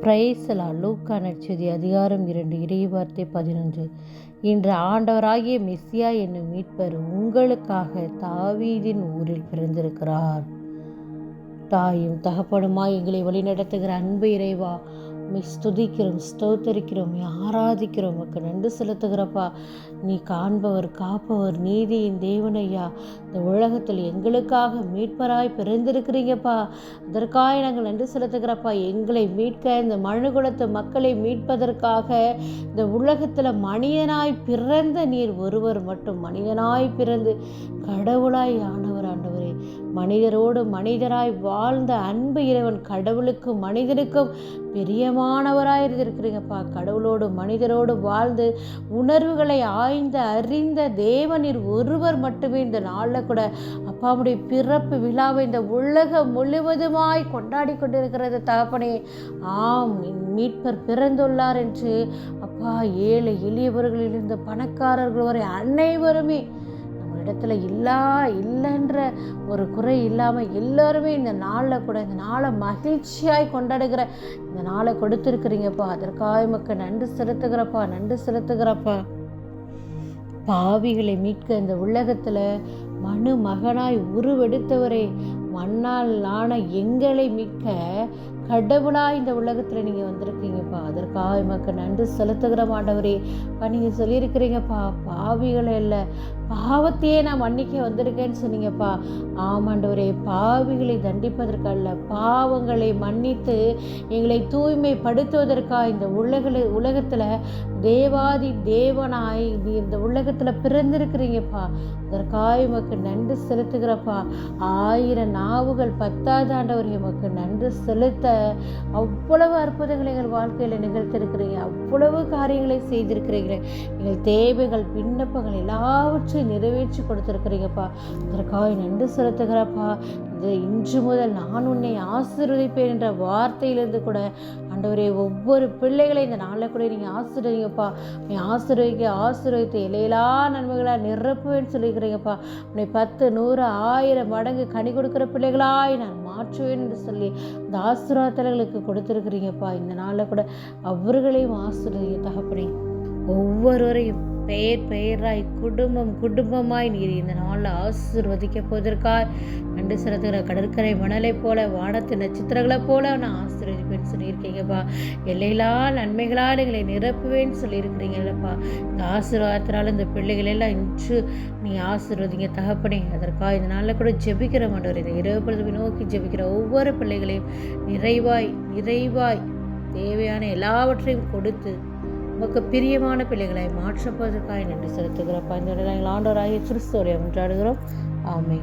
பிரைசலா லூக்கா நற்செய்தி அதிகாரம் இரண்டு இறைவார்த்தை பதினொன்று. இன்று ஆண்டவராகிய மெஸ்ஸியா என்னும் மீட்பர் உங்களுக்காக தாவீதின் ஊரில் பிறந்திருக்கிறார். தாயும் தகப்பனுமாய் எங்களை வழிநடத்துகிற அன்பு இறைவா உம்மை ஸ்துதிக்கிறோம் ஸ்தோத்தரிக்கிறோம் ஆராதிக்கிறோம். உமக்கு நன்றி செலுத்துகிறப்பா. நீ காண்பவர் காப்பவர் நீதியின் தேவனையா. இந்த உலகத்தில் எங்களுக்காக மீட்பராய் பிறந்திருக்கிறீங்கப்பா. அதற்காக நாங்கள் நன்றி செலுத்துகிறப்பா. எங்களை மீட்க இந்த மனுகுலத்து மக்களை மீட்பதற்காக இந்த உலகத்தில் மனிதனாய் பிறந்த நீர் ஒருவர் மட்டும் மனிதனாய் பிறந்து கடவுளாய் ஆனவர் ஆண்டவரே. மனிதரோடு மனிதராய் வாழ்ந்த அன்பு இறைவன் கடவுளுக்கும் மனிதனுக்கும் பிரியமானவராக இருந்திருக்கிறீங்கப்பா கடவுளோடு மனிதரோடு வாழ்ந்து உணர்வுகளை ஆய்ந்து அறிந்த தேவனீர் ஒருவர் மட்டுமே இந்த நாளில் கூட அப்பாவுடைய பிறப்பு விழாவை இந்த உலகம் முழுவதுமாய் கொண்டாடி கொண்டிருக்கிறது தகப்பனே. ஆம் என் மீட்பர் பிறந்துள்ளார் என்று அப்பா ஏழை எளியவர்களிலிருந்து பணக்காரர்கள் வரை அனைவருமே இடத்துல இல்லா இல்லைன்ற ஒரு குறை இல்லாமல் எல்லாருமே இந்த நாளில் கூட இந்த நாளை மகிழ்ச்சியாய் கொண்டாடுகிற இந்த நாளை கொடுத்துருக்குறீங்கப்பா. அதற்காக மக்கள் நன்றி செலுத்துகிறப்பா நன்றி செலுத்துகிறப்பா. பாவிகளை மீட்க இந்த உலகத்தில் மனு மகனாய் உருவெடுத்தவரே மண்ணால் ஆன எங்களை மீட்க கடவுளாக இந்த உலகத்தில் நீங்கள் வந்திருக்கீங்கப்பா. அதற்காக எமக்கு நன்றி செலுத்துகிற மாட்டவரே இப்போ நீங்கள் சொல்லியிருக்கிறீங்கப்பா பாவிகளை இல்லை பாவத்தையே நான் மன்னிக்க வந்திருக்கேன்னு சொன்னீங்கப்பா. ஆமாண்டவரே பாவிகளை தண்டிப்பதற்கல்ல. பாவங்களை மன்னித்து எங்களை தூய்மைப்படுத்துவதற்காக இந்த உலகில் உலகத்தில் தேவாதி தேவனாய் நீ இந்த உலகத்தில் பிறந்திருக்கிறீங்கப்பா. அதற்காக எமக்கு நன்றி செலுத்துகிறப்பா. ஆயிரம் நாவுகள் பத்தாவது ஆண்டவர் எமக்கு நன்றி செலுத்த. அவ்வளவு அற்புதங்களை எங்கள் வாழ்க்கையில் நிகழ்த்திருக்கிறீங்க. அவ்வளவு காரியங்களை செய்திருக்கிறீங்க. எங்கள் தேவைகள் விண்ணப்பங்கள் எல்லாவற்றையும் நிறைவேற்றி கொடுத்துருக்குறீங்கப்பா. இதற்காக நன்றி செலுத்துகிறப்பா. இது இன்று முதல் நான் உன்னை ஆசீர்வதிப்பேன் என்ற வார்த்தையிலிருந்து கூட ஆண்டவரே ஒவ்வொரு பிள்ளைகளை இந்த நாளில் கூட நீங்கள் ஆசீர்வதிங்கப்பா. நீ ஆசீர்வதிக்க ஆசீர்வதித்து இலையிலா நன்மைகளாக நிரப்புவேன்னு சொல்லிக்கிறீங்கப்பா. உன்னை பத்து நூறு ஆயிரம் மடங்கு கனி கொடுக்குற பிள்ளைகளாய் நான் மாற்றுவேன் என்று சொல்லி இந்த ஆசீர்வாதங்களுக்கு கொடுத்துருக்குறீங்கப்பா. இந்த நாளில் கூட அவர்களையும் ஆசீர்வதிங்க தகப்பனே. ஒவ்வொருவரையும் பெயர் பெயராய் குடும்பம் குடும்பமாய் நீர் இந்த நாளில் ஆசிர்வதிக்க போவதற்காக நண்டு சிறத்துகிற கடற்கரை மணலை போல வானத்து நட்சத்திரங்களைப் போல நான் ஆசீர்வதிப்பேன்னு சொல்லியிருக்கீங்கப்பா. எல்லையிலா நன்மைகளால் எங்களை நிரப்புவேன்னு சொல்லியிருக்கிறீங்கல்லப்பா இந்த ஆசீர்வாதத்தினால இந்த பிள்ளைகள் எல்லாம் இன்று நீ ஆசீர்வதிங்க தகப்பனே. அதற்காக இந்த நாளில் கூட ஜெபிக்கிற மாட்டவர் இந்த இரவு பொழுது நோக்கி ஜெபிக்கிற ஒவ்வொரு பிள்ளைகளையும் நிறைவாய் நிறைவாய் தேவையான எல்லாவற்றையும் கொடுத்து உமக்கு பிரியமான பிள்ளைகளை மாற்றப்பதற்காக நன்றி செலுத்துகிறப்பா இந்த ஆண்டவராகிய கிறிஸ்தோரை ஒன்றாடுகிறோம் ஆமை